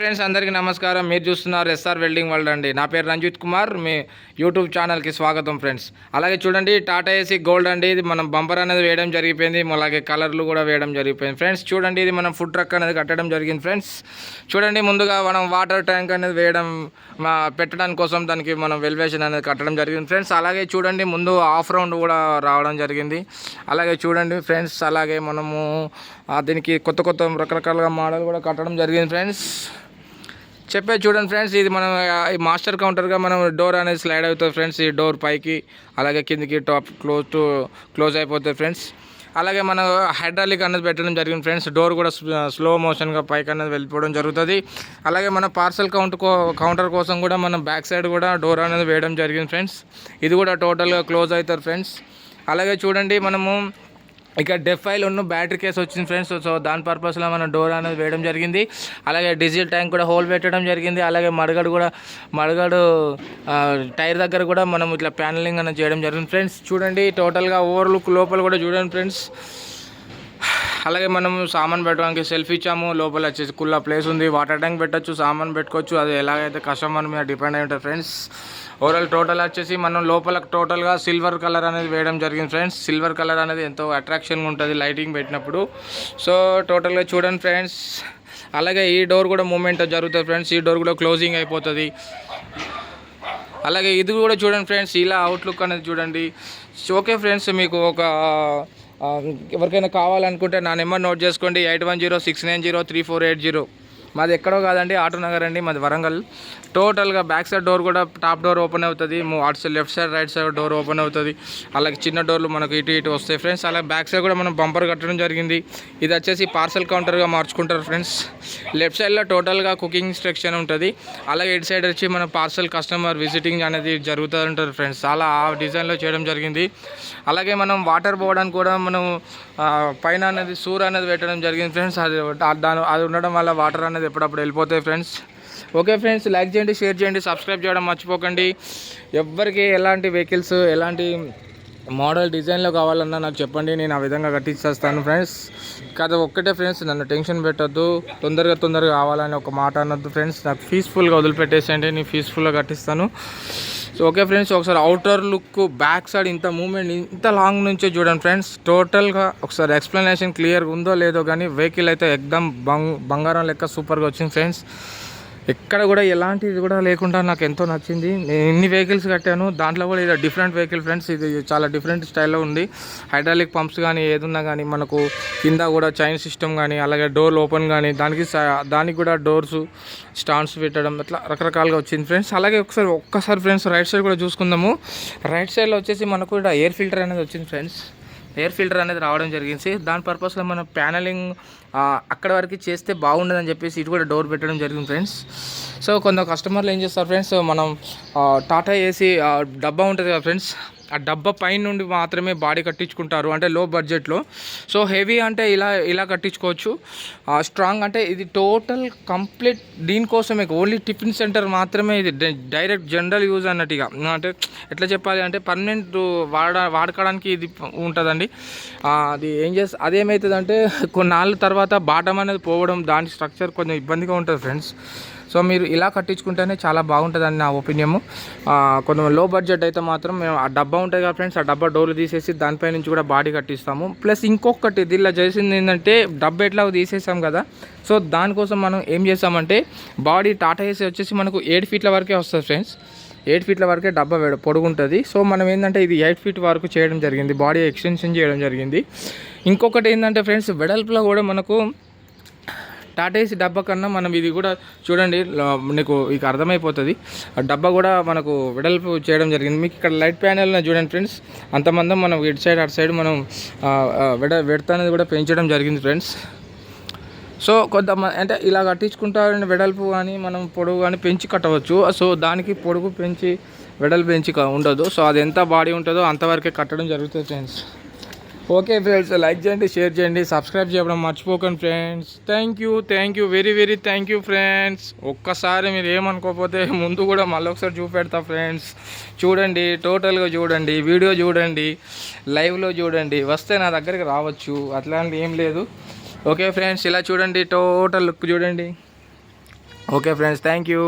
Friends అందరికీ నమస్కారం. మీరు చూస్తున్నారు ఎస్ఆర్ వెల్డింగ్ వరల్డ్ అండి. నా పేరు రంజిత్ కుమార్. మీ యూట్యూబ్ ఛానల్కి స్వాగతం ఫ్రెండ్స్. అలాగే చూడండి టాటా ఏసీ గోల్డ్ అండి. ఇది మనం బంపర్ అనేది వేయడం జరిగిపోయింది. అలాగే కలర్లు కూడా వేయడం జరిగిపోయింది. ఫ్రెండ్స్ చూడండి ఇది మనం ఫుడ్ ట్రక్ అనేది కట్టడం జరిగింది ఫ్రెండ్స్. చూడండి ముందుగా మనం వాటర్ ట్యాంక్ అనేది వేయడం మా కోసం దానికి మనం వెల్వేషన్ అనేది కట్టడం జరిగింది ఫ్రెండ్స్. అలాగే చూడండి ముందు ఆఫ్ రౌండ్ కూడా రావడం జరిగింది. అలాగే చూడండి ఫ్రెండ్స్ అలాగే మనము దీనికి కొత్త కొత్త రకరకాలుగా మోడల్ కూడా కట్టడం జరిగింది ఫ్రెండ్స్. చెప్పే చూడండి ఫ్రెండ్స్ ఇది మనం మాస్టర్ కౌంటర్గా మనం డోర్ అనేది స్లైడ్ అవుతుంది ఫ్రెండ్స్ ఈ డోర్ పైకి అలాగే కిందికి టాప్ క్లోజ్ టు క్లోజ్ అయిపోతుంది ఫ్రెండ్స్. అలాగే మనం హైడ్రాలిక్ అనేది పెట్టడం జరిగింది ఫ్రెండ్స్ డోర్ కూడా స్లో మోషన్గా పైకి అనేది వెళ్ళిపోవడం జరుగుతుంది. అలాగే మన పార్సల్ కౌంట్ కో కౌంటర్ కోసం కూడా మనం బ్యాక్ సైడ్ కూడా డోర్ అనేది వేయడం జరిగింది ఫ్రెండ్స్. ఇది కూడా టోటల్గా క్లోజ్ అవుతారు ఫ్రెండ్స్. అలాగే చూడండి మనము ఇక డెఫ్ ఫైల్ ఉన్న బ్యాటరీ కేస్ వచ్చింది ఫ్రెండ్స్. సో దాని పర్పస్లో మనం డోర్ అనేది వేయడం జరిగింది. అలాగే డీజిల్ ట్యాంక్ కూడా హోల్ పెట్టడం జరిగింది. అలాగే మడగడు కూడా మడగడు టైర్ దగ్గర కూడా మనం ఇట్లా ప్యానలింగ్ అనేది చేయడం జరిగింది. ఫ్రెండ్స్ చూడండి టోటల్గా ఓవర్ లుక్ లోపల కూడా చూడండి ఫ్రెండ్స్. అలాగే మనం సామాన్ పెట్టడానికి సెల్ఫ్ ఇచ్చాము. లోపల వచ్చేసి కుల్ల ప్లేస్ ఉంది. వాటర్ ట్యాంక్ పెట్టచ్చు సామాన్ పెట్టుకోవచ్చు. అది ఎలాగైతే కస్టమర్ మీద డిపెండ్ అయి ఉంటుంది ఫ్రెండ్స్. ఓవరాల్ టోటల్ వచ్చేసి మనం లోపల టోటల్గా సిల్వర్ కలర్ అనేది వేయడం జరిగింది ఫ్రెండ్స్. సిల్వర్ కలర్ అనేది ఎంతో అట్రాక్షన్గా ఉంటుంది లైటింగ్ పెట్టినప్పుడు. సో టోటల్గా చూడండి ఫ్రెండ్స్. అలాగే ఈ డోర్ కూడా మూమెంట్ జరుగుతుంది ఫ్రెండ్స్. ఈ డోర్ కూడా క్లోజింగ్ అయిపోతుంది. అలాగే ఇది కూడా చూడండి ఫ్రెండ్స్. ఇలా అవుట్లుక్ అనేది చూడండి. ఓకే ఫ్రెండ్స్ మీకు ఒక ఎవరికైనా కావాలనుకుంటే నా నెంబర్ నోట్ చేసుకోండి eight one zero six nine zero three four eight zero. మాది ఎక్కడో కాదండి ఆటో నగర్ అండి మాది వరంగల్. టోటల్గా బ్యాక్ సైడ్ డోర్ కూడా టాప్ డోర్ ఓపెన్ అవుతుంది. అటు side left side right side door open అవుతుంది. అలాగే చిన్న డోర్లు మనకు ఇటు ఇటు వస్తాయి ఫ్రెండ్స్ అలాగే బ్యాక్ సైడ్ కూడా మనం బంపర్ కట్టడం జరిగింది. ఇది వచ్చేసి పార్సల్ కౌంటర్గా మార్చుకుంటారు ఫ్రెండ్స్ లెఫ్ట్ సైడ్లో టోటల్గా కుకింగ్ సెక్షన్ ఉంటుంది. అలాగే ఇటు సైడ్ వచ్చి మన పార్సల్ కస్టమర్ విజిటింగ్ అనేది జరుగుతూ ఉంటుంది ఫ్రెండ్స్ అలా ఆ డిజైన్లో చేయడం జరిగింది. అలాగే మనం వాటర్ పోవడానికి కూడా మనం పైన అనేది సూర్ అనేది పెట్టడం జరిగింది ఫ్రెండ్స్ అది దాని అది ఉండడం వల్ల వాటర్ అనేది ఎప్పుడప్పుడు వెళ్ళిపోతాయి ఫ్రెండ్స్. ఓకే ఫ్రెండ్స్ లైక్ చేయండి షేర్ చేయండి సబ్స్క్రైబ్ చేయడం మర్చిపోకండి. ఎవ్వరికి ఎలాంటి వెహికల్స్ ఎలాంటి మోడల్ డిజైన్లో కావాలన్నా నాకు చెప్పండి నేను ఆ విధంగా కట్టించేస్తాను ఫ్రెండ్స్. కాదు ఒక్కటే ఫ్రెండ్స్ నన్ను టెన్షన్ పెట్టొద్దు. తొందరగా తొందరగా కావాలని ఒక మాట అనొద్దు ఫ్రెండ్స్. నాకు పీస్ఫుల్గా వదిలిపెట్టేసేయండి నేను పీస్ఫుల్గా కట్టిస్తాను. సో ఓకే ఫ్రెండ్స్ ఒకసారి అవుటర్ లుక్ బ్యాక్ సైడ్ ఇంత మూమెంట్ ఇంత లాంగ్ నుంచే చూడండి ఫ్రెండ్స్. టోటల్గా ఒకసారి ఎక్స్ప్లెనేషన్ క్లియర్గా ఉందో లేదో కానీ వెహికల్ అయితే ఎక్దమ్ బంగ్ బంగారం లెక్క సూపర్గా వచ్చింది ఫ్రెండ్స్. ఎక్కడ కూడా ఎలాంటిది కూడా లేకుండా నాకు ఎంతో నచ్చింది. నేను ఇన్ని వెహికల్స్ కట్టాను దాంట్లో కూడా ఇది డిఫరెంట్ వెహికల్ ఫ్రెండ్స్ ఇది చాలా డిఫరెంట్ స్టైల్లో ఉంది. హైడ్రాలిక్ పంప్స్ కానీ ఏదున్నా కానీ మనకు కింద కూడా చైన్ సిస్టమ్ కానీ అలాగే డోర్ ఓపెన్ కానీ దానికి స- దానికి కూడా డోర్స్ స్టాండ్స్ పెట్టడం అట్లా రకరకాలుగా వచ్చింది ఫ్రెండ్స్ అలాగే ఒకసారి ఒక్కసారి ఫ్రెండ్స్ రైట్ సైడ్ కూడా చూసుకుందాము. రైట్ సైడ్లో వచ్చేసి మనకు కూడా ఎయిర్ ఫిల్టర్ అనేది వచ్చింది ఫ్రెండ్స్ ఎయిర్ ఫిల్టర్ అనేది రావడం జరిగింది. దాని పర్పస్లో మనం ప్యానలింగ్ అక్కడ వరకు చేస్తే బాగుండదని చెప్పేసి ఇటు కూడా డోర్ పెట్టడం జరిగింది ఫ్రెండ్స్. సో కొంత కస్టమర్లు ఏం చేస్తారు ఫ్రెండ్స్ మనం టాటా ఏసీ డబ్బా ఉంటుంది కదా ఫ్రెండ్స్ ఆ డబ్బా పైన నుండి మాత్రమే బాడీ కట్టించుకుంటారు అంటే లో బడ్జెట్లో. సో హెవీ అంటే ఇలా ఇలా కట్టించుకోవచ్చు. స్ట్రాంగ్ అంటే ఇది టోటల్ కంప్లీట్ దీనికోసమే ఓన్లీ టిఫిన్ సెంటర్ మాత్రమే ఇది డైరెక్ట్ జనరల్ యూజ్ అన్నట్టుగా అంటే ఎట్లా చెప్పాలి అంటే పర్మనెంట్ వాడ వాడుకోవడానికి ఇది ఉంటుందండి. అది ఏం చేస్తా అదేమవుతుందంటే కొన్నాళ్ళ తర్వాత తర్వాత బాటం అనేది పోవడం దాని స్ట్రక్చర్ కొంచెం ఇబ్బందిగా ఉంటుంది ఫ్రెండ్స్ సో మీరు ఇలా కట్టించుకుంటేనే చాలా బాగుంటుందని నా ఒపీనియన్ కొంచెం లో బడ్జెట్ అయితే మాత్రం మేము ఆ డబ్బా ఉంటుంది కదా ఫ్రెండ్స్ ఆ డబ్బా డోర్లు తీసేసి దానిపై నుంచి కూడా బాడీ కట్టిస్తాము. ప్లస్ ఇంకొకటి దీనిలో చేసింది ఏంటంటే డబ్బా ఎట్లా తీసేసాం కదా. సో దానికోసం మనం ఏం చేసామంటే బాడీ టాటా ఏసీ వచ్చేసి మనకు ఏడు ఫీట్ల వరకే వస్తుంది ఫ్రెండ్స్ ఎయిట్ ఫీట్ల వరకే డబ్బా పొడుగుంటుంది. సో మనం ఏంటంటే ఇది ఎయిట్ ఫీట్ వరకు చేయడం జరిగింది. బాడీ ఎక్స్టెన్షన్ చేయడం జరిగింది. ఇంకొకటి ఏంటంటే ఫ్రెండ్స్ వెడల్పులో కూడా మనకు టాటేసి డబ్బా కన్నా మనం ఇది కూడా చూడండి మీకు నీకు ఇక అర్థమైపోతుంది. ఆ డబ్బా కూడా మనకు వెడల్పు చేయడం జరిగింది. మీకు ఇక్కడ లైట్ ప్యానెల్ చూడండి ఫ్రెండ్స్. అంతమంది మనం ఇటు సైడ్ అటు సైడ్ మనం వెడ వెడత అనేది కూడా పెంచడం జరిగింది ఫ్రెండ్స్. సో కొంతమంది అంటే ఇలా కట్టించుకుంటారని వెడల్పు కానీ మనం పొడవు కానీ పెంచి కట్టవచ్చు. సో దానికి పొడుగు పెంచి వెడల్పు పెంచి ఉండదు. సో అది ఎంత బాడీ ఉంటుందో అంతవరకే కట్టడం జరుగుతుంది ఫ్రెండ్స్. ఓకే ఫ్రెండ్స్ లైక్ చేయండి షేర్ చేయండి సబ్స్క్రైబ్ చేయడం మర్చిపోకండి friends. Thank you thank you very very thank you friends. ఒక్కసారి మీరు ఏమనుకోకపోతే ముందు కూడా మళ్ళీ ఒకసారి చూపెడతా ఫ్రెండ్స్. చూడండి టోటల్గా చూడండి వీడియో చూడండి లైవ్లో చూడండి. వస్తే నా దగ్గరికి రావచ్చు అట్లాంటి ఏం లేదు. ఓకే ఫ్రెండ్స్ ఇలా చూడండి టోటల్ లుక్ చూడండి. Okay friends thank you